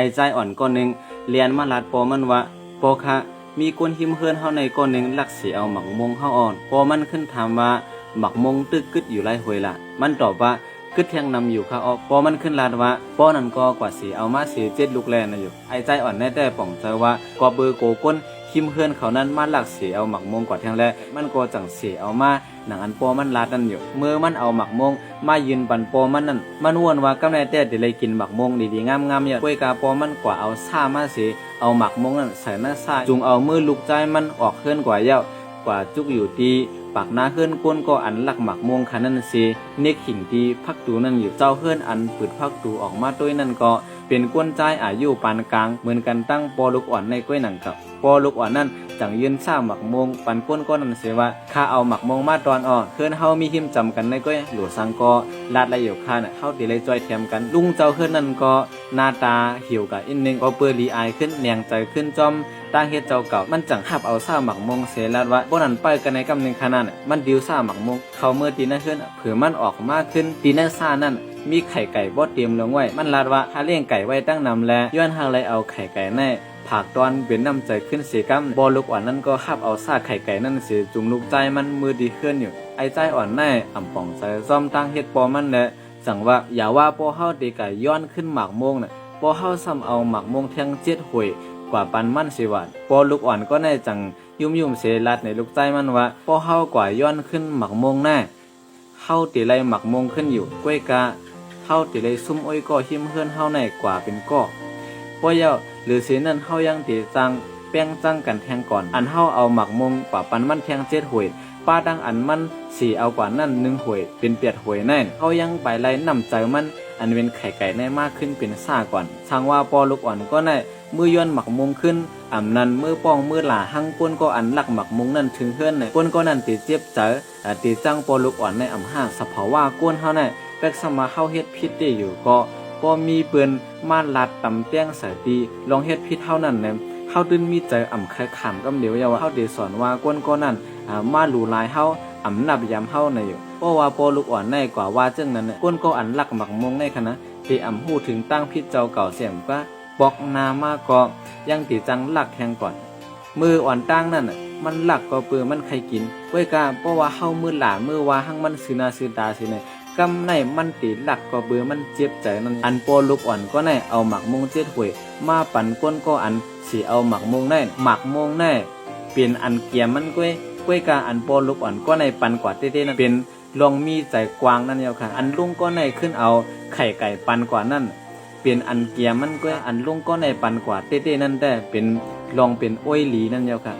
อ้ใจอ่อนก้อนหนึ่งเรียนมาลาดปอมันว่าปอคะมีคนหิมเฮือนเฮาในก้อนหนึ่งลักเสียเอาหมักมงเฮาอ่อนปอมันขึ้นถามว่าหมักมงตึกกึดอยู่ไรหวยละมันตอบว่ากึดเทียงนำอยู่ค่ะออปอมันขึ้นลาดว่าปอนั่นก็กว่าสีเอามาสีเจ็ดลูกแลนะอยู่ไอ้ใจอ่อนแน่แต่ป่องใจว่ากว่าเบอร์โกก้น คิมเฮือนเขานั้นมาหลักเสียเอาหมักมงกว่าทั้งแลมันก็จังเสียเอามาหนังอันปอมันลาดนั่นอยู่เมื่อมันเอาหมักมงมายืนปันปอมันนั่นมันวนว่ากำไรแต่เดี๋ยวเลยกินหมักมงดีๆงามๆอย่ากล้วยกาปอมันกว่าเอาซ่ามาเสียเอาหมักมงนั่นใส่หน้าซ่าจุงเอามือลูกใจมันออกเคลื่อนกว่าเย้ากว่าจุกอยู่ดี ปากหน้าเฮือนก้นก็อันหลักหมักมงคันนั่นสิเนกขิงดีพักตูนั่นอยู่เจ้าเฮือนอันปืดพักตูออกมาด้วยนั่นก็เป็นก้นใจอายุปานกลาง เหมือนกันตั้งปอลูกอ่อนในกล้วยหนังกับปอลูกอ่อนนั่น จังยืนซ่าหมักมงปันก้นก็นั่นเสียว่าข้าเอาหมักมงมาตอนอ่อนเคลื่อนเฮามีหิมจำกันในกล้วยหลวสังก็ลาดละอยู่ข้าน่ะเฮาตีเลยจอยเทียมกันลุงเจ้าเคลื่อนนั่นก็หน้าตาหิวกับอินนึงก็เปื้อลีอายขึ้นแนงใจขึ้นจอมตั้งเฮ็ดเจ้าเก่ามันจังหับเอาซ่าหมักมงเสียลาดว่าบ่นั้นไปกันในกำหนึงขนาดน่ะมันดิวซ่าหมักมงเขาเมื่อตีนั้นขึ้นน่ะเผื่อมันออกมากขึ้นตีนั้นซ่านั่นมีไข่ไก่บ่เตรียมลงไว้ มันลาดว่าถ้าเลี้ยงไก่ไว้ตั้งนำแลย้อนหางเลยเอาไข่ไก่แน่ ผากตอนเป็นน้ำใจขึ้นเสียกำบ่ลูกอ่อนนั่นก็หับเอาซ่าไข่ไก่นั่นเสียจุงลูกใจมันมือดีขึ้นอยู่ ไอ้ใจอ่อนแน่อ่ำป่องใจซ่อมตั้งเฮ็ดปอมันแหละจังว่าอย่าว่าปอเฮาตีไก่ย้อนขึ้นหมากมงน่ะปอเฮาซ้ำเอาหมากมงเทียงเจ็ดหวยกว่าปันมันสิว่าปอลูกอ่อนก็แน่จังยุ่มยุ่มเสลัดในลูกใจมันว่าปอเฮากว่าย้อนขึ้นหมักมงแน่เฮาตีไรหมักมงขึ้นอยู่กล้วยกาเฮาตีไรซุ่มอ้อยก็หิมเฮือนเฮาในกว่าเป็นก้อปอเยา หรือเสียนั่นเฮายังตีจังแป้งจังกันแทงก่อน อันเฮาเอาหมักมงกว่าปันมันแทงเจ็ดหวยป้าดังอันมันสีเอากว่านั่นหนึ่งหวยเป็นเปียดหวยแน่นเฮายังไปไล่นำใจมันอันเป็นไข่ไก่แน่มากขึ้นเป็นซ่าก่อนช่างว่าปอลูกอ่อนก็แน่มือย้อนหมักมงขึ้นอ่ำนั้นมือป้องมือหลาหั่งป้นก็อันหลักหมักมงนั่นถึงเฮือนในป้นก็นั่นตีเจ็บเจออ่าตีจังปอลูกอ่อนในอ่ำห้างสภาวะก้นเฮาในแบกสมาเข้าเฮ็ดพิษได้อยู่ก็ ก็มีเปืนมาลัดตำเตี้ยงสายตีลองเฮ็ดพิษเท่านั้นเนี่ยเฮาดึนมีใจอ่ำคายขำกำเดียวอย่าว่าเฮาได้สอนว่าก้นก็นั่นอ่ามาหลูลายเฮาอ่ำนับยามเฮาในอยู่เพราะว่าปอลูกอ่อนในกว่าว่าจึงนั้นน่ะก้นก็อันลักหมักมงในคณะที่อ่ำฮู้ถึงตั้งพิษเจ้าเก่าเสียมก็ปอกนามาก็ยังตีจังหลักแทงก่อน มืออ่อนตั้งนั่นน่ะมันหลักก็เปือมันใครกินไว้กาเพราะว่าเฮามือหลามือว่าหังมันซื้อนาซื้อตาสิเนี่ย กำในมันตีหลักก็เบือมันเจ็บใจนั่นอันโปลูกอ่อนก็แน่เอาหมักมงเจ็ดหวยมาปั่นก้นก็อันสีเอาหมักมงแน่หมักมงแน่เปลี่ยนอันเกียมมันก้วยก้วยกาอันโปลูกอ่อนก็ในปั่นกว่าเต้ๆนั่นเป็นลองมีใจกวางนั่นเดียวค่ะ อันลุงก็ในขึ้นเอาไข่ไก่ปั่นกว่านั่นเป็นอันเกียร์มันก็อันลุงก็ในปั่นกว่าเต้ๆนั่นแต่เป็นลองเป็นอ้อยหลีนั่นเดียวค่ะ